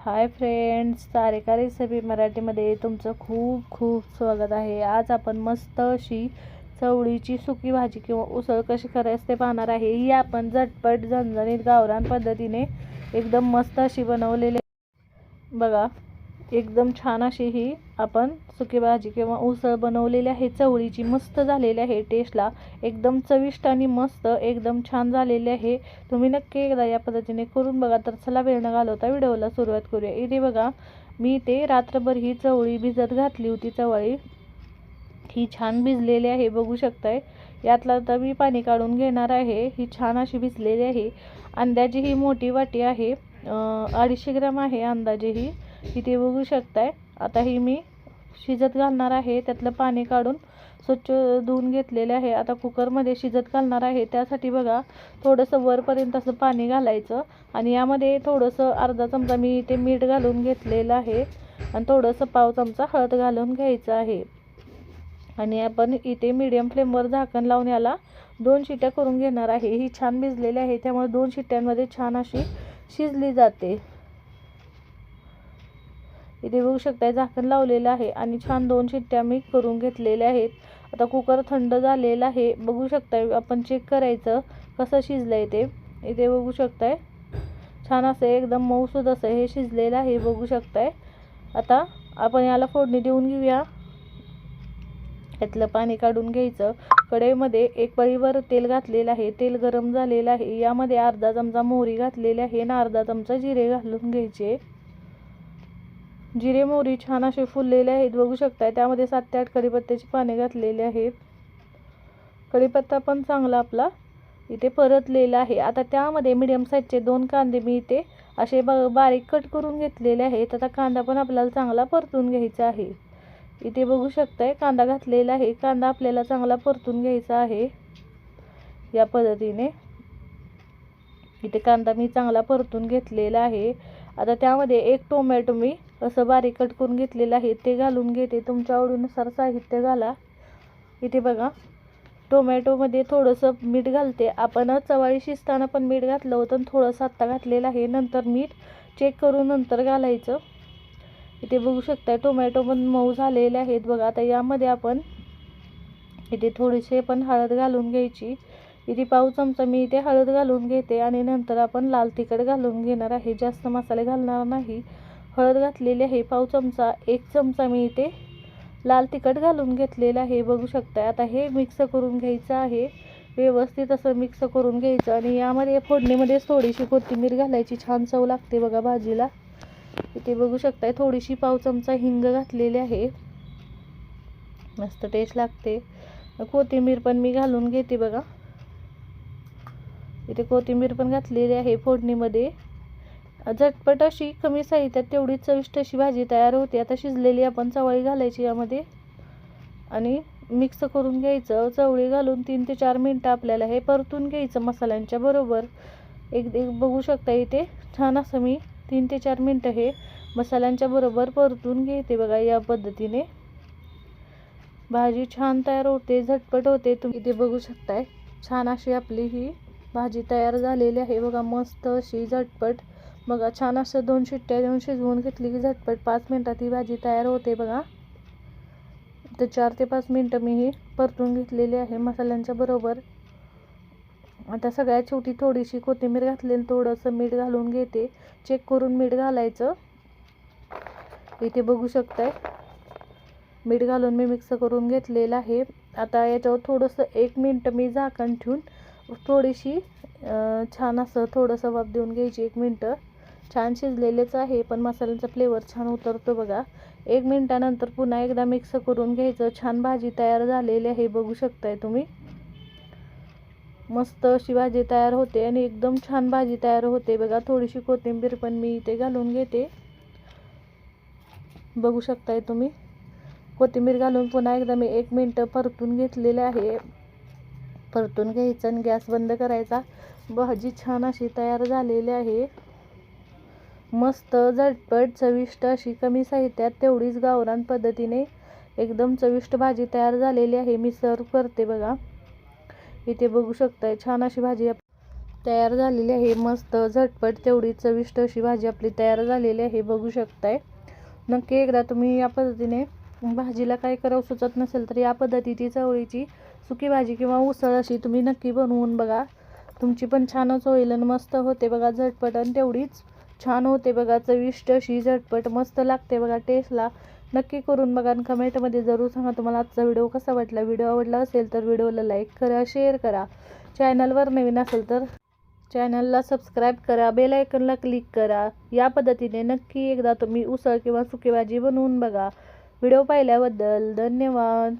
Hi friends तारिका recipe मराठीमध्ये तुमचं खूप खूप स्वागत आहे. आज आपण मस्त अशी चवळीची सुकी भाजी किंवा उसळ कशी करायचं ते पाहणार आहे. ही आपण झटपट झणझणीत गावरान पद्धतीने एकदम मस्त अशी बनवलेली बघा एकदम छान अशी ही आपण सुकी भाजी किंवा उसळ बनवलेली आहे. चवळीची मस्त झालेली आहे टेस्टला एकदम चविष्ट आणि मस्त एकदम छान झालेली आहे. तुम्ही नक्की एकदा या पद्धतीने करून बघा. तर चला वेळ न घालवता व्हिडिओला सुरुवात करूया. इथे बघा मी ते रात्रभर ही चवळी भिजत घातली होती. चवळी ही छान भिजलेली आहे बघू शकताय. यातला तर मी पाणी काढून घेणार आहे. ही छान अशी भिजलेली आहे. अंदाजे ही मोठी वाटी आहे. अडीचशे ग्राम आहे अंदाजे ही. इथे बघू शकताय. आता ही मी शिजत घालणार आहे. त्यातलं पाणी काढून स्वच्छ धुवून घेतलेले आहे. आता कुकरमध्ये शिजत घालणार आहे. त्यासाठी बघा थोडंसं वरपर्यंत असं पाणी घालायचं आणि यामध्ये थोडंसं अर्धा चमचा मी इथे मीठ घालून घेतलेलं आहे आणि थोडंसं पाव चमचा हळद घालून घ्यायचं आहे. आणि आपण इथे मीडियम फ्लेमवर झाकण लावून याला दोन शिट्ट्या करून घेणार आहे. ही छान भिजलेली आहे त्यामुळे दोन शिट्ट्यांमध्ये छान अशी शिजली जाते. इथे बघू शकताय झाकण लावलेलं आहे आणि छान दोन शिट्ट्या मी करून घेतलेल्या आहेत. आता कुकर थंड झालेला आहे. बघू शकताय आपण चेक करायचं कसं शिजलं आहे ते. इथे बघू शकताय छान असं एकदम मऊसूद असं हे शिजलेलं आहे बघू शकताय. आता आपण याला फोडणी देऊन घेऊया. यातलं पाणी काढून घ्यायचं. कढईमध्ये एक पळीवर तेल घातलेलं आहे. तेल गरम झालेलं आहे. यामध्ये अर्धा चमचा मोहरी घातलेली आहे आणि अर्धा चमचा जिरे घालून घ्यायचे. जिरे मोहरी छान असे फुललेले आहेत. बघू शकताय त्यामध्ये सात ते आठ कढीपत्त्याची पाने घातलेले आहेत. कढीपत्ता पण चांगला आपला इथे परतलेला आहे. आता त्यामध्ये मिडियम साईजचे दोन कांदे मी इथे असे ब बारीक कट करून घेतलेले आहेत. आता कांदा पण आपल्याला चांगला परतून घ्यायचा आहे. इथे बघू शकताय कांदा घातलेला आहे. कांदा आपल्याला चांगला परतून घ्यायचा आहे. या पद्धतीने. इथे कांदा मी चांगला परतून घेतलेला आहे. आता त्यामध्ये एक टोमॅटो मी असं बारीक कट करून घेतलेलं आहे. ते घालून घेते. तुमच्या आवडीनुसार साहित्य घाला. इथे बघा. टोमॅटोमध्ये थोडंसं मीठ घालते. आपण चवाळी शिजताना पण मीठ घातलं होतं आणि थोडंसं आत्ता घातलेलं आहे. नंतर मीठ चेक करून नंतर घालायचं. इथे बघू शकताय टोमॅटो पण मऊ झालेले आहेत. बघा आता यामध्ये आपण इथे थोडीशी पण हळद घालून घ्यायची. इथे पाव चमचा मी इथे हळद घालून घेते आणि नंतर आपण लाल तिखट घालून घेणार आहे. जास्त मसाले घालणार नाही. हळद घातलेली आहे पाव चमचा एक चमचा मी इथे लाल तिखट घालून घेतलेलं आहे बघू शकता आता हे मिक्स करून घ्यायचं आहे. व्यवस्थित असं मिक्स करून घ्यायचं आणि यामध्ये फोडणीमध्येच थोडीशी कोथिंबीर घालायची. छान चव लागते बघा भाजीला. इथे बघू शकताय थोडीशी पाव चमचा हिंग घातलेली आहे. मस्त टेस्ट लागते. कोथिंबीर पण मी घालून घेते बघा. इथे कोथिंबीर पण घातलेली आहे फोडणीमध्ये. झटपट अशी कमी साहित्यात तेवढी चविष्ट अशी भाजी तयार होते. आता शिजलेली आपण चवळी घालायची यामध्ये. आणि मिक्स करून घ्यायचं. चवळी घालून तीन ते चार मिनटं आपल्याला हे परतून घ्यायचं मसाल्यांच्या बरोबर. एक एक बघू शकता इथे छान असं मी तीन ते चार मिनटं हे मसाल्यांच्या बरोबर परतून घेते बघा या पद्धतीने. भाजी छान तयार होते झटपट होते. तुम्ही इथे बघू शकताय छान अशी आपली ही भाजी तयार झालेली आहे. बघा मस्त अशी झटपट. बघा छान असं दोन शिट्ट्या देऊन शिजवून घेतली की झटपट पाच मिनटात ही भाजी तयार होते बघा. तर चार ते पाच मिनटं मी ही परतून घेतलेली आहे मसाल्यांच्या बरोबर. आता सगळ्यात छोटी थोडीशी कोथिंबीर घातलेली थोडंसं मीठ घालून घेते. चेक करून मीठ घालायचं. इथे बघू शकताय. मीठ घालून मी मिक्स करून घेतलेलं आहे. आता याच्यावर थोडंसं एक मिनटं मी झाकण ठेवून थोडीशी छान असं थोडंसं वाफ देऊन घ्यायची एक मिनटं. छान शिजलेलेच आहे पण मसाल्याचा फ्लेवर छान उतरतो बघा. एक मिनटानंतर पुन्हा एकदा मिक्स करून घ्यायचं. छान भाजी तयार झालेली आहे बघू शकताय तुम्ही. मस्त अशी भाजी तयार होते आणि एकदम छान भाजी तयार होते बघा. थोडीशी कोथिंबीर पण मी इथे घालून घेते. बघू शकताय तुम्ही. कोथिंबीर घालून पुन्हा एकदा मी एक मिनटं परतून घेतलेले आहे. परतून घ्यायचं आणि गॅस बंद करायचा. भाजी छान अशी तयार झालेली आहे. मस्त झटपट चविष्ट अशी कमी साहित्यात तेवढीच गावरान पद्धतीने एकदम चविष्ट भाजी तयार झालेली आहे. मी सर्व करते बघा. इथे बघू शकताय छान अशी भाजी तयार झालेली आहे. मस्त झटपट तेवढी चविष्ट अशी भाजी आपली तयार झालेली आहे. बघू शकताय. नक्की एकदा तुम्ही या पद्धतीने भाजीला काय करावं सुचत नसेल तर या पद्धतीची चवळीची सुकी भाजी किंवा उसळ अशी तुम्ही नक्की बनवून बघा. तुमची पण छानच होईल आणि मस्त होते बघा झटपट आणि तेवढीच. छान होते बघा चविष्ट अशी झटपट मस्त लागते बघा टेस्टला नक्की करून बघा आणि कमेंटमध्ये जरूर सांगा तुम्हाला आजचा व्हिडिओ कसा वाटला. व्हिडिओ आवडला असेल तर व्हिडिओला लाईक करा शेअर करा. चॅनलवर नवीन असेल तर चॅनलला सबस्क्राईब करा बेल आयकनला क्लिक करा. या पद्धतीने नक्की एकदा तुम्ही उसळ किंवा सुकी भाजी बनवून बघा. व्हिडिओ पाहिल्याबद्दल धन्यवाद.